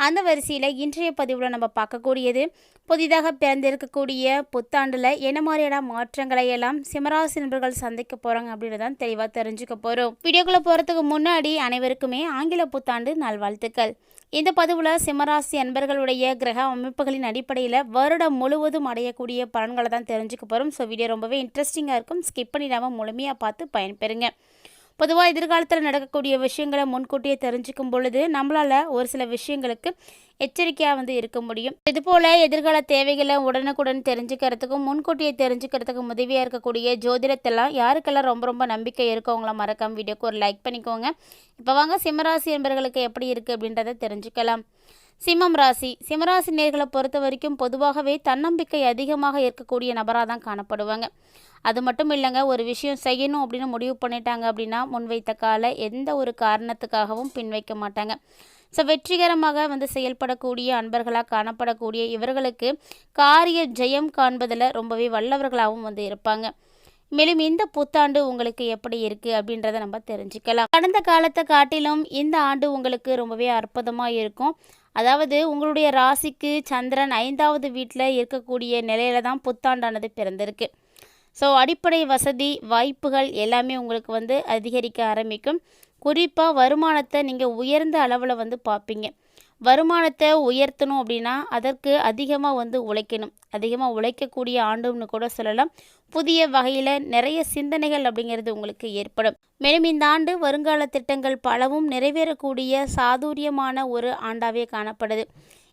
அந்த வரிசையில் இன்றைய பதிவில் நம்ம பார்க்கக்கூடியது புதிதாக பிறந்திருக்கக்கூடிய புத்தாண்டில் என்ன மாதிரியான மாற்றங்களை எல்லாம் சிம்மராசி நண்பர்கள் சந்திக்க போகிறாங்க அப்படின்றதான் தெளிவாக தெரிஞ்சுக்க போகிறோம் வீடியோக்குள்ளே போகிறதுக்கு முன்னாடி அனைவருக்குமே ஆங்கில புத்தாண்டு நல்வாழ்த்துக்கள். இந்த பதிவில் சிம்மராசி அன்பர்களுடைய கிரக அமைப்புகளின் அடிப்படையில் வருடம் முழுவதும் அடையக்கூடிய பலன்களை தான் தெரிஞ்சுக்க போகிறோம் ஸோ வீடியோ ரொம்பவே இன்ட்ரெஸ்டிங்காக இருக்கும். ஸ்கிப் பண்ணிடாமல் முழுமையாக பார்த்து பயன்பெறுங்க பொதுவாக எதிர்காலத்தில் நடக்கக்கூடிய விஷயங்களை முன்கூட்டியே தெரிஞ்சுக்கும் பொழுது நம்மளால் ஒரு சில விஷயங்களுக்கு எச்சரிக்கையாக வந்து இருக்க முடியும். இதுபோல் எதிர்கால தேவைகளை உடனுக்குடன் தெரிஞ்சுக்கிறதுக்கும் முன்கூட்டியே தெரிஞ்சுக்கிறதுக்கும் உதவியாக இருக்கக்கூடிய ஜோதிடத்தெல்லாம் யாருக்கெல்லாம் ரொம்ப ரொம்ப நம்பிக்கை இருக்கவங்கள மறக்காம வீடியோக்கு ஒரு லைக் பண்ணிக்கோங்க. இப்போ வாங்க சிம்மராசி என்பர்களுக்கு எப்படி இருக்குது அப்படின்றத தெரிஞ்சுக்கலாம். சிம்மம் ராசி. சிம்மராசி நேர்களை பொறுத்த வரைக்கும் பொதுவாகவே தன்னம்பிக்கை அதிகமாக இருக்கக்கூடிய நபராக தான் காணப்படுவாங்க. அது மட்டும் இல்லைங்க ஒரு விஷயம் செய்யணும் அப்படின்னு முடிவு பண்ணிட்டாங்க அப்படின்னா முன்வைத்த கால எந்த ஒரு காரணத்துக்காகவும் பின்வைக்க மாட்டாங்க. ஸோ வெற்றிகரமாக வந்து செயல்படக்கூடிய அன்பர்களாக காணப்படக்கூடிய இவர்களுக்கு காரிய ஜெயம் காண்பதில் ரொம்பவே வல்லவர்களாகவும் வந்து இருப்பாங்க. மேலும் இந்த புத்தாண்டு உங்களுக்கு எப்படி இருக்குது அப்படின்றத நம்ம தெரிஞ்சுக்கலாம். கடந்த காலத்தை காட்டிலும் இந்த ஆண்டு உங்களுக்கு ரொம்பவே அற்புதமாக இருக்கும். அதாவது உங்களுடைய ராசிக்கு சந்திரன் ஐந்தாவது வீட்டில் இருக்கக்கூடிய நிலையில தான் புத்தாண்டானது பிறந்திருக்கு. ஸோ அடிப்படை வசதி வாய்ப்புகள் எல்லாமே உங்களுக்கு வந்து அதிகரிக்க ஆரம்பிக்கும். குறிப்பாக வருமானத்தை நீங்கள் உயர்ந்த அளவில் வந்து பார்ப்பீங்க வருமானத்தை உயர்த்தணும் அப்படின்னா அதற்கு அதிகமாக வந்து உழைக்கணும். அதிகமாக உழைக்கக்கூடிய ஆண்டுன்னு கூட சொல்லலாம். புதிய வகையில் நிறைய சிந்தனைகள் அப்படிங்கிறது உங்களுக்கு ஏற்படும். மேலும் இந்த ஆண்டு வருங்கால திட்டங்கள் பலவும் நிறைவேறக்கூடிய சாதுரியமான ஒரு ஆண்டாகவே காணப்படுது.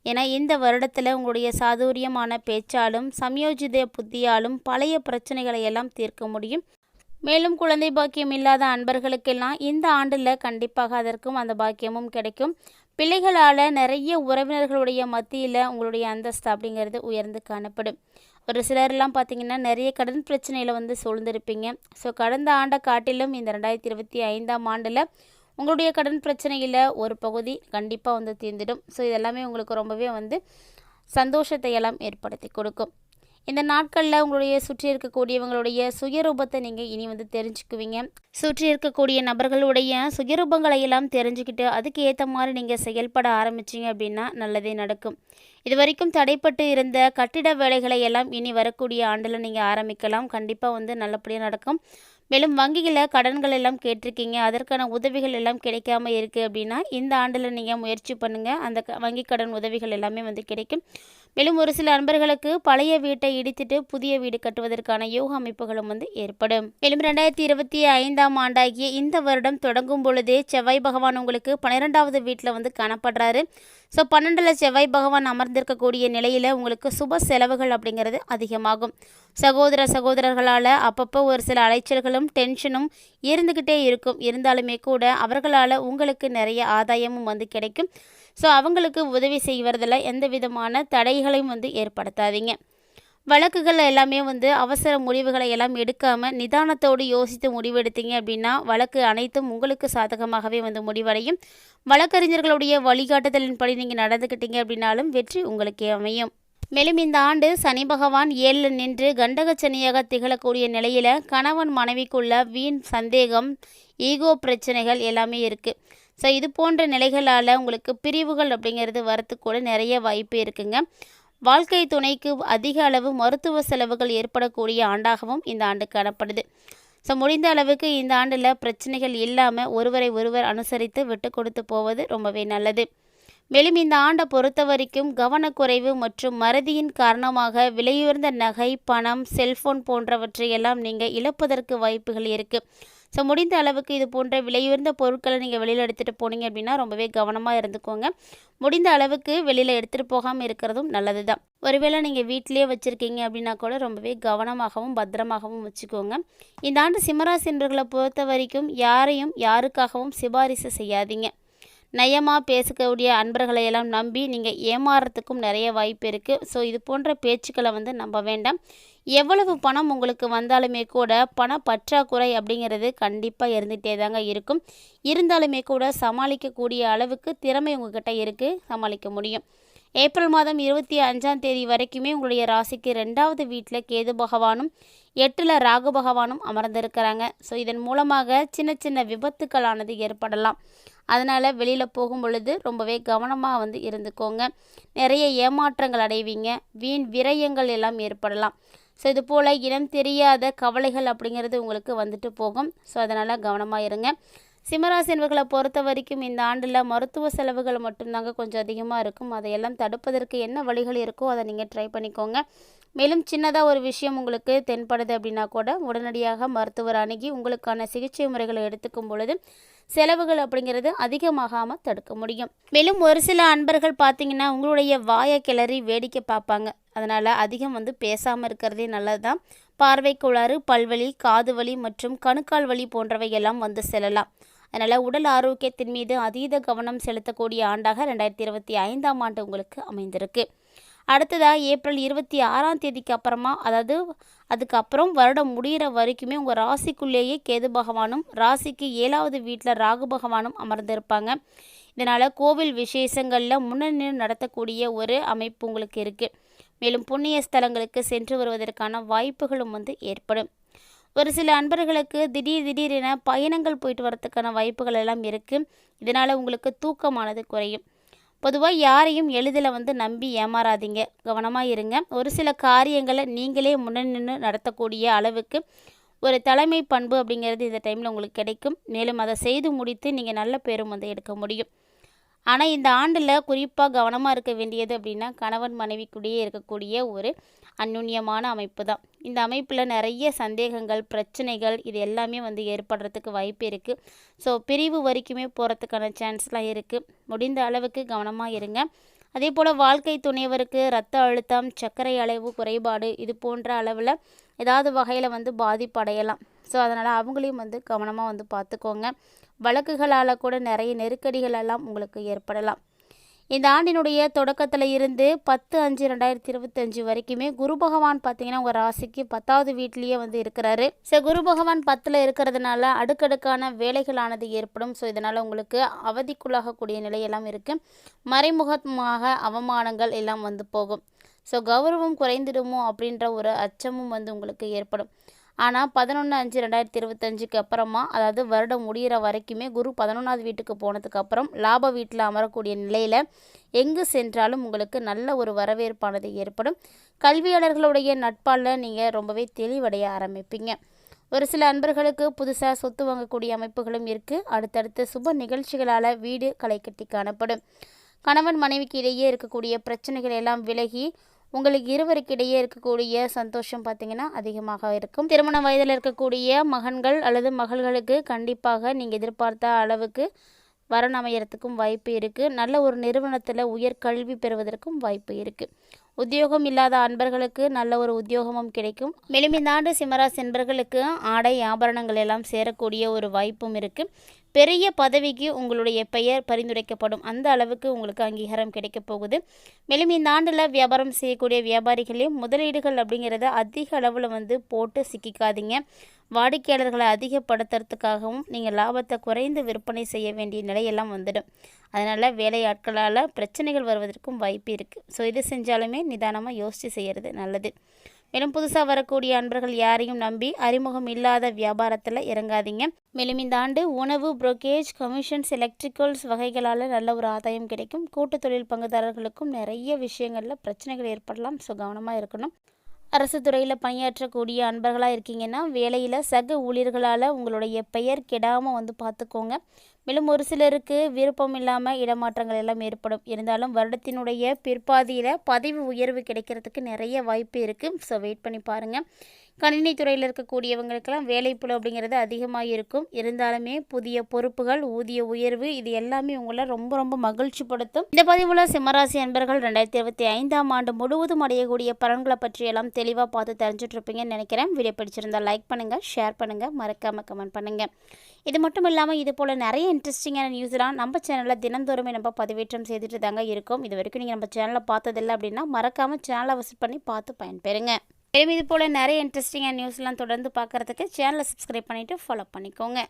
ஏன்னா இந்த வருடத்தில் உங்களுடைய சாதுரியமான பேச்சாலும் சமயோஜித புத்தியாலும் பழைய பிரச்சனைகளை எல்லாம் தீர்க்க முடியும். மேலும் குழந்தை பாக்கியம் இல்லாத அன்பர்களுக்கெல்லாம் இந்த ஆண்டில் கண்டிப்பாக அதற்கும் அந்த பாக்கியமும் கிடைக்கும். பிள்ளைகளால் நிறைய உறவினர்களுடைய மத்தியில் உங்களுடைய அந்தஸ்து அப்படிங்கிறது உயர்ந்து காணப்படும். ஒரு சிலர்லாம் பார்த்திங்கன்னா நிறைய கடன் பிரச்சனையில் வந்து சூழ்ந்திருப்பீங்க. ஸோ கடந்த ஆண்டை காட்டிலும் இந்த ரெண்டாயிரத்தி இருபத்தி ஐந்தாம் ஆண்டில் உங்களுடைய கடன் பிரச்சனையில் ஒரு பகுதி கண்டிப்பாக வந்து தீர்ந்துடும். ஸோ இதெல்லாமே உங்களுக்கு ரொம்பவே வந்து சந்தோஷத்தை எல்லாம் ஏற்படுத்தி கொடுக்கும். இந்த நாட்களில் உங்களுடைய சுற்றி இருக்கக்கூடியவங்களுடைய சுயரூபத்தை நீங்கள் இனி வந்து தெரிஞ்சுக்குவீங்க. சுற்றி இருக்கக்கூடிய நபர்களுடைய சுயரூபங்களை எல்லாம் தெரிஞ்சுக்கிட்டு அதுக்கு ஏற்ற மாதிரி நீங்கள் செயல்பட ஆரம்பிச்சிங்க அப்படின்னா நல்லதே நடக்கும். இது வரைக்கும் தடைப்பட்டு இருந்த கட்டிட வேலைகளை எல்லாம் இனி வரக்கூடிய ஆண்டில் நீங்கள் ஆரம்பிக்கலாம். கண்டிப்பாக வந்து நல்லபடியாக நடக்கும். மேலும் வங்கியில் கடன்கள் எல்லாம் கேட்டிருக்கீங்க. அதற்கான உதவிகள் எல்லாம் கிடைக்காம இருக்குது அப்படின்னா இந்த ஆண்டில் நீங்கள் முயற்சி பண்ணுங்கள் அந்த வங்கி கடன் உதவிகள் எல்லாமே வந்து கிடைக்கும். மேலும் ஒரு சில அன்பர்களுக்கு பழைய வீட்டை இடித்துட்டு புதிய வீடு கட்டுவதற்கான யோக அமைப்புகளும் வந்து ஏற்படும். மேலும் ரெண்டாயிரத்தி இருபத்தி ஐந்தாம் ஆண்டாகிய இந்த வருடம் தொடங்கும் பொழுதே செவ்வாய் பகவான் உங்களுக்கு பன்னிரெண்டாவது வீட்டில் வந்து காணப்படுறாரு. ஸோ பன்னெண்டில் செவ்வாய் பகவான் அமர்ந்திருக்கக்கூடிய நிலையில் உங்களுக்கு சுப செலவுகள் அப்படிங்கிறது அதிகமாகும். சகோதர சகோதரர்களால் அப்பப்போ ஒரு சில அலைச்சல்கள் அலைச்சல்களும் டென்ஷனும் இருந்துக்கிட்டே இருக்கும். இருந்தாலுமே கூட அவர்களால் உங்களுக்கு நிறைய ஆதாயமும் வந்து கிடைக்கும். ஸோ அவங்களுக்கு உதவி செய்வதில் எந்த விதமான தடைகளையும் வந்து ஏற்படுத்தாதீங்க. வழக்குகள் எல்லாமே வந்து அவசர முடிவுகளை எல்லாம் எடுக்காமல் நிதானத்தோடு யோசித்து முடிவெடுத்தீங்க அப்படின்னா வழக்கு அனைத்தும் உங்களுக்கு சாதகமாகவே வந்து முடிவடையும். வழக்கறிஞர்களுடைய வழிகாட்டுதலின்படி நீங்கள் நடந்துக்கிட்டீங்க அப்படின்னாலும் வெற்றி உங்களுக்கே அமையும். மேலும் இந்த ஆண்டு சனி பகவான் ஏழில் நின்று கண்டக சனியாக திகழக்கூடிய நிலையில் கணவன் மனைவிக்குள்ள வீண் சந்தேகம் ஈகோ பிரச்சனைகள் எல்லாமே இருக்குது ஸோ இது போன்ற நிலைகளால் உங்களுக்கு பிரிவுகள் அப்படிங்கிறது வரத்துக்கூட கூட நிறைய வாய்ப்பு இருக்குங்க. வாழ்க்கை துணைக்கு அதிக அளவு மருத்துவ செலவுகள் ஏற்படக்கூடிய ஆண்டாகவும் இந்த ஆண்டு காணப்படுது. ஸோ முடிந்த அளவுக்கு இந்த ஆண்டில் பிரச்சனைகள் இல்லாமல் ஒருவரை ஒருவர் அனுசரித்து விட்டு கொடுத்து போவது ரொம்பவே நல்லது. மேலும் இந்த ஆண்டை பொறுத்த வரைக்கும் கவனக்குறைவு மற்றும் மறதியின் காரணமாக விலையுயர்ந்த நகை பணம் செல்போன் போன்றவற்றை எல்லாம் நீங்கள் இழப்பதற்கு வாய்ப்புகள் இருக்குது ஸோ முடிந்த அளவுக்கு இது போன்ற விலையுயர்ந்த பொருட்களை நீங்கள் வெளியில் எடுத்துகிட்டு போனீங்க அப்படின்னா ரொம்பவே கவனமாக இருந்துக்கோங்க. முடிந்த அளவுக்கு வெளியில் எடுத்துகிட்டு போகாமல் இருக்கிறதும் நல்லது தான் ஒருவேளை நீங்கள் வீட்டிலேயே வச்சுருக்கீங்க அப்படின்னா கூட ரொம்பவே கவனமாகவும் பத்திரமாகவும் வச்சுக்கோங்க. இந்த ஆண்டு சிம்மராசி பொறுத்த வரைக்கும் யாரையும் யாருக்காகவும் சிபாரிசு செய்யாதீங்க. நயமாக பேசக்கூடிய அன்பர்களை எல்லாம் நம்பி நீங்கள் ஏமாறுறதுக்கும் நிறைய வாய்ப்பு இருக்குது ஸோ இது போன்ற பேச்சுக்களை வந்து நம்ப வேண்டாம். எவ்வளவு பணம் உங்களுக்கு வந்தாலுமே கூட பண பற்றாக்குறை அப்படிங்கிறது கண்டிப்பாக இருந்துகிட்டே தாங்க இருக்கும். இருந்தாலுமே கூட சமாளிக்கக்கூடிய அளவுக்கு திறமை உங்ககிட்ட இருக்குது சமாளிக்க முடியும். ஏப்ரல் மாதம் இருபத்தி அஞ்சாம் தேதி வரைக்குமே உங்களுடைய ராசிக்கு ரெண்டாவது வீட்டில் கேது பகவானும் எட்டில் ராகு பகவானும் அமர்ந்திருக்கிறாங்க. ஸோ இதன் மூலமாக சின்ன சின்ன விபத்துக்களானது ஏற்படலாம். அதனால் வெளியில் போகும் பொழுது ரொம்பவே கவனமாக வந்து இருந்துக்கோங்க. நிறைய ஏமாற்றங்கள் அடைவீங்க. வீண் விரயங்கள் எல்லாம் ஏற்படலாம். ஸோ இது போல் இனம் தெரியாத கவலைகள் அப்படிங்கிறது உங்களுக்கு வந்துட்டு போகும். ஸோ அதனால் கவனமாக இருங்க. சிம்மராசி என்பர்களை பொறுத்த வரைக்கும் இந்த ஆண்டில் மருத்துவ செலவுகள் மட்டும்தாங்க கொஞ்சம் அதிகமாக இருக்கும். அதையெல்லாம் தடுப்பதற்கு என்ன வழிகள் இருக்கோ அதை நீங்கள் ட்ரை பண்ணிக்கோங்க. மேலும் சின்னதாக ஒரு விஷயம் உங்களுக்கு தென்படுது அப்படின்னா கூட உடனடியாக மருத்துவர் அணுகி உங்களுக்கான சிகிச்சை முறைகளை எடுத்துக்கும் பொழுது செலவுகள் அப்படிங்கிறது அதிகமாகாமல் தடுக்க முடியும். மேலும் ஒரு சில அன்பர்கள் பார்த்தீங்கன்னா உங்களுடைய வாயை கிளறி வேடிக்கை பார்ப்பாங்க. அதனால் அதிகம் வந்து பேசாமல் இருக்கிறதே நல்லது தான் பார்வை கோளாறு பல்வலி காது வலி மற்றும் கணுக்கால் வலி போன்றவை எல்லாம் வந்து செல்லலாம். அதனால் உடல் ஆரோக்கியத்தின் மீது அதீத கவனம் செலுத்தக்கூடிய ஆண்டாக ரெண்டாயிரத்தி இருபத்தி ஐந்தாம் ஆண்டு உங்களுக்கு அமைந்திருக்கு. அடுத்ததாக ஏப்ரல் இருபத்தி ஆறாம் தேதிக்கு அப்புறமா அதாவது அதுக்கப்புறம் வருடம் முடிகிற வரைக்குமே உங்கள் ராசிக்குள்ளேயே கேது பகவானும் ராசிக்கு ஏழாவது வீட்டில் ராகு பகவானும் அமர்ந்திருப்பாங்க. இதனால் கோவில் விசேஷங்களில் முன்னணி நடத்தக்கூடிய ஒரு அமைப்பு உங்களுக்கு இருக்குது மேலும் புண்ணிய ஸ்தலங்களுக்கு சென்று வருவதற்கான வாய்ப்புகளும் வந்து ஏற்படும். ஒரு சில அன்பர்களுக்கு திடீர் திடீரென பயணங்கள் போயிட்டு வரத்துக்கான வாய்ப்புகள் எல்லாம் இருக்குது இதனால் உங்களுக்கு தூக்கமானது குறையும். பொதுவாக யாரையும் எளிதில் வந்து நம்பி ஏமாறாதீங்க. கவனமாக இருங்க. ஒரு சில காரியங்களை நீங்களே முன்னணின்னு நடத்தக்கூடிய அளவுக்கு ஒரு தலைமை பண்பு அப்படிங்கிறது இந்த டைமில் உங்களுக்கு கிடைக்கும். மேலும் அதை செய்து முடித்து நீங்கள் நல்ல பேரும் வந்து எடுக்க முடியும். ஆனால் இந்த ஆண்டில் குறிப்பாக கவனமாக இருக்க வேண்டியது அப்படின்னா கணவன் மனைவிக்குள்ளேயே இருக்கக்கூடிய ஒரு அந்யுன்யமான அமைப்பு தான் இந்த அமைப்பில் நிறைய சந்தேகங்கள் பிரச்சனைகள் இது எல்லாமே வந்து ஏற்படுறதுக்கு வாய்ப்பு இருக்குது ஸோ பிரிவு வரைக்குமே போகிறதுக்கான சான்ஸ்லாம் இருக்குது முடிந்த அளவுக்கு கவனமாக இருங்க. அதே போல் வாழ்க்கை துணைவருக்கு ரத்த அழுத்தம் சர்க்கரை அளவு குறைபாடு இது போன்ற அளவில் ஏதாவது வகையில் வந்து பாதிப்படையலாம் ஸோ அதனால் அவங்களையும் வந்து கவனமாக வந்து பார்த்துக்கோங்க வழக்குகளால் கூட நிறைய நெருக்கடிகள் எல்லாம் உங்களுக்கு ஏற்படலாம். இந்த ஆண்டினுடைய தொடக்கத்தில் இருந்து பத்து அஞ்சு ரெண்டாயிரத்தி இருபத்தஞ்சு வரைக்குமே குரு பகவான் பார்த்தீங்கன்னா உங்கள் ராசிக்கு பத்தாவது வீட்லேயே வந்து இருக்கிறாரு. ஸோ குரு பகவான் பத்தில் இருக்கிறதுனால அடுக்கடுக்கான வேலைகளானது ஏற்படும். ஸோ இதனால் உங்களுக்கு அவதிக்குள்ளாகக்கூடிய நிலையெல்லாம் இருக்குது மறைமுகமாக அவமானங்கள் எல்லாம் வந்து போகும். ஸோ கௌரவம் குறைந்துடுமோ அப்படின்ற ஒரு அச்சமும் வந்து உங்களுக்கு ஏற்படும். ஆனால் பதினொன்று அஞ்சு ரெண்டாயிரத்தி இருபத்தஞ்சுக்கு அப்புறமா அதாவது வருடம் முடிகிற வரைக்குமே குரு பதினொன்றாவது வீட்டுக்கு போனதுக்கப்புறம் லாப வீட்டில் அமரக்கூடிய நிலையில் எங்கு சென்றாலும் உங்களுக்கு நல்ல ஒரு வரவேற்பானது ஏற்படும். கல்வியாளர்களுடைய நட்பால் நீங்கள் ரொம்பவே தெளிவடைய ஆரம்பிப்பீங்க. ஒரு சில அன்பர்களுக்கு புதுசாக சொத்து வாங்கக்கூடிய அமைப்புகளும் இருக்குது அடுத்தடுத்து சுப நிகழ்ச்சிகளால் வீடு களை கட்டி காணப்படும். கணவன் மனைவிக்கு இடையே இருக்கக்கூடிய பிரச்சனைகள் எல்லாம் விலகி உங்களுக்கு இருவருக்கிடையே இருக்கக்கூடிய சந்தோஷம் பார்த்திங்கன்னா அதிகமாக இருக்கும். திருமண வயதில் இருக்கக்கூடிய மகன்கள் அல்லது மகள்களுக்கு கண்டிப்பாக நீங்கள் எதிர்பார்த்த அளவுக்கு வரன் அமையறதுக்கும் வாய்ப்பு இருக்குது நல்ல ஒரு நிறுவனத்தில் உயர் கல்வி பெறுவதற்கும் வாய்ப்பு இருக்குது உத்தியோகம் இல்லாத அன்பர்களுக்கு நல்ல ஒரு உத்தியோகமும் கிடைக்கும். மேலும் இந்த ஆண்டு சிம்மராசி என்பர்களுக்கு ஆடை ஆபரணங்கள் எல்லாம் சேரக்கூடிய ஒரு வாய்ப்பும் இருக்குது பெரிய பதவிக்கு உங்களுடைய பெயர் பரிந்துரைக்கப்படும். அந்த அளவுக்கு உங்களுக்கு அங்கீகாரம் கிடைக்கப் போகுது. மேலும் இந்த ஆண்டில் வியாபாரம் செய்யக்கூடிய வியாபாரிகளையும் முதலீடுகள் அப்படிங்கிறத அதிக அளவில் வந்து போட்டு சிக்கிக்காதீங்க. வாடிக்கையாளர்களை அதிகப்படுத்துறதுக்காகவும் நீங்கள் லாபத்தை குறைந்து விற்பனை செய்ய வேண்டிய நிலையெல்லாம் வந்துடும். அதனால் வேலையாட்களால் பிரச்சனைகள் வருவதற்கும் வாய்ப்பு இருக்குது ஸோ இது செஞ்சாலுமே நிதானமாக யோசித்து செய்கிறது நல்லது. மேலும் புதுசாக வரக்கூடிய அன்பர்கள் யாரையும் நம்பி அறிமுகம் இல்லாத வியாபாரத்தில் இறங்காதீங்க. மேலும் இந்த ஆண்டு உணவு புரோக்கேஜ் கமிஷன்ஸ் எலக்ட்ரிக்கல்ஸ் வகைகளால் நல்ல ஒரு ஆதாயம் கிடைக்கும். கூட்டு தொழில் பங்குதாரர்களுக்கும் நிறைய விஷயங்களில் பிரச்சனைகள் ஏற்படலாம். ஸோ கவனமாக இருக்கணும். அரசு துறையில் பணியாற்றக்கூடிய அன்பர்களாக இருக்கீங்கன்னா வேலையில் சக ஊழியர்களால் உங்களுடைய பெயர் கெடாமல் வந்து பார்த்துக்கோங்க மேலும் ஒரு சிலருக்கு விருப்பம் இல்லாமல் இடமாற்றங்கள் எல்லாம் ஏற்படும். இருந்தாலும் வருடத்தினுடைய பிற்பாதியில் பதவி உயர்வு கிடைக்கிறதுக்கு நிறைய வாய்ப்பு இருக்குது ஸோ வெயிட் பண்ணி பாருங்கள் கணினி துறையில் இருக்கக்கூடியவங்களுக்கெல்லாம் வேலைப்புல அப்படிங்கிறது அதிகமாக இருக்கும். இருந்தாலுமே புதிய பொறுப்புகள் ஊதிய உயர்வு இது எல்லாமே உங்களை ரொம்ப ரொம்ப மகிழ்ச்சிப்படுத்தும். இந்த பதிவில் சிம்மராசி அன்பர்கள் ரெண்டாயிரத்தி இருபத்தி ஐந்தாம் ஆண்டு முழுவதும் அடையக்கூடிய பலன்களை பற்றியெல்லாம் தெளிவாக பார்த்து தெரிஞ்சுட்டு இருப்பீங்கன்னு நினைக்கிறேன். வீடியோ பிடிச்சிருந்தா லைக் பண்ணுங்கள் ஷேர் பண்ணுங்கள் மறக்காமல் கமெண்ட் பண்ணுங்கள் இது மட்டும் இல்லாமல் இது போல் நிறைய இன்ட்ரெஸ்டிங்கான நியூஸ்லாம் நம்ம சேனலில் தினந்தோறுமே நம்ம பதிவேற்றம் செய்துட்டு தாங்க இருக்கும். இது வரைக்கும் நீங்கள் நம்ம சேனலில் பார்த்ததில்லை அப்படின்னா மறக்காமல் சேனலை விசிட் பண்ணி பார்த்து பயன்பெறுங்க. மேலும் இது போல் நிறைய இன்ட்ரெஸ்டிங்கான நியூஸ்லாம் தொடர்ந்து பார்க்குறதுக்கு சேனலை சப்ஸ்கிரைப் பண்ணிவிட்டு ஃபாலோ பண்ணிக்கோங்க.